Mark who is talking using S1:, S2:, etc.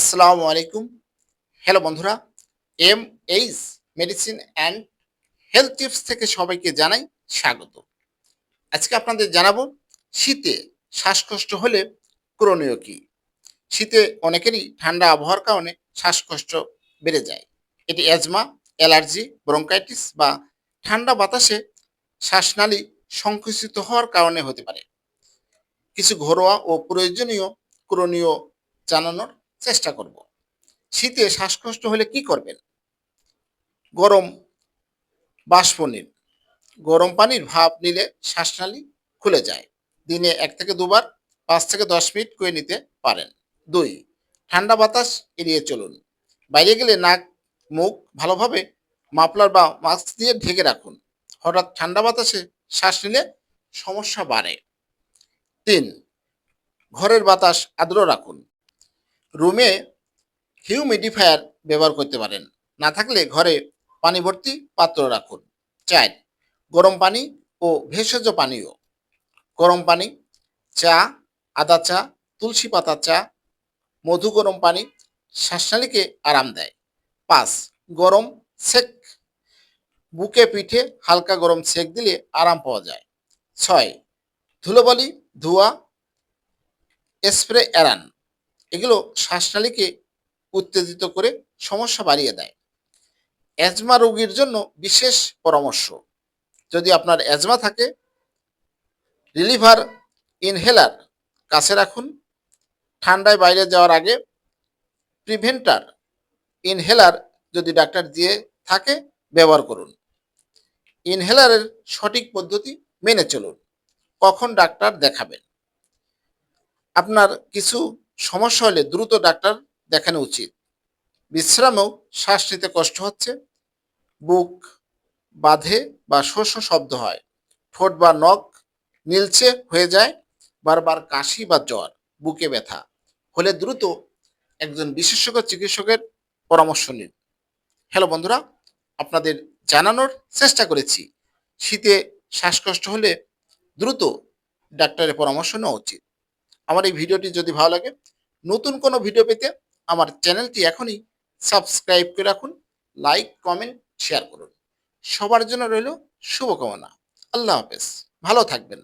S1: আসসালামু আলাইকুম। হ্যালো বন্ধুরা M H medicine and health tips থেকে সবাইকে জানাই স্বাগত। আজকে আপনাদের জানাব, শীতে শ্বাসকষ্ট হলে করণীয় কি? শীতে অনেকেরই ঠান্ডা আবহাওয়ার কারণে শ্বাসকষ্ট বেড়ে যায়। এটি অ্যাজমা অ্যালার্জি ব্রঙ্কাইটিস বা ঠান্ডা বাতাসে শ্বাসনালী সংকুচিত হওয়ার কারণে হতে পারে। কিছু ঘরোয়া ও প্রয়োজনীয় করণীয় জানানোর চেষ্টা করব। শীতে শ্বাসকষ্ট হলে কি করবেন? গরম বাষ্প নিন। গরম পানির ভাপ নিলে শ্বাসনালী খুলে যায়। দিনে এক থেকে দুবার পাঁচ থেকে দশ মিনিট করে নিতে পারেন। দুই, ঠান্ডা বাতাস এড়িয়ে চলুন। বাইরে গেলে নাক, মুখ ভালোভাবে মাফলার বা মাস্ক দিয়ে ঢেকে রাখুন। হঠাৎ ঠান্ডা বাতাসে শ্বাস নিলে সমস্যা বাড়ে। তিন, ঘরের বাতাস আর্দ্র রাখুন। রুমে হিউমিডিফায়ার ব্যবহার করতে পারেন। না থাকলে ঘরে পানি ভর্তি পাত্র রাখুন। চার, গরম পানি ও ভেষজ পানীয়। গরম পানি, চা, আদা চা, তুলসী পাতা চা, মধু গরম পানি শ্বাসনালীকে আরাম দেয়। পাঁচ, গরম সেক, বুকে পিঠে হালকা গরম সেক দিলে আরাম পাওয়া যায়। ছয়, ধুলোবালি, ধোয়া, স্প্রে এড়ান। এগুলো শ্বাসনালীকে উত্তেজিত করে সমস্যা বাড়িয়ে দেয়। অ্যাজমা রোগীর জন্য বিশেষ পরামর্শ, যদি আপনার অ্যাজমা থাকে, রিলিভার ইনহেলার কাছে রাখুন। ঠান্ডায় বাইরে যাওয়ার আগে প্রিভেন্টার ইনহেলার যদি ডাক্তার দিয়ে থাকে, ব্যবহার করুন। ইনহেলারের সঠিক পদ্ধতি মেনে চলুন, কখন ডাক্তার দেখাবেন। আপনার কিছু সমস্যা হলে দ্রুত ডাক্তার দেখানো উচিত। বিশ্রামেও শ্বাস নিতে কষ্ট হচ্ছে। বুক বাঁধে বা শস্য শব্দ হয়। ঠোঁট বা নখ নীলচে হয়ে যায়। বারবার কাশি বা জ্বর, বুকে ব্যথা হলে দ্রুত একজন বিশেষজ্ঞ চিকিৎসকের পরামর্শ নিন। হ্যালো বন্ধুরা, আপনাদের জানানোর চেষ্টা করেছি। শীতে শ্বাসকষ্ট হলে দ্রুত ডাক্তারের পরামর্শ নেওয়া উচিত। আমার এই ভিডিওটি যদি ভালো লাগে, নতুন কোনো ভিডিও পেতে আমার চ্যানেলটি এখনই সাবস্ক্রাইব করে রাখুন, লাইক, কমেন্ট, শেয়ার করুন। সবার জন্য রইল শুভকামনা। আল্লাহ হাফেজ। ভালো থাকবেন।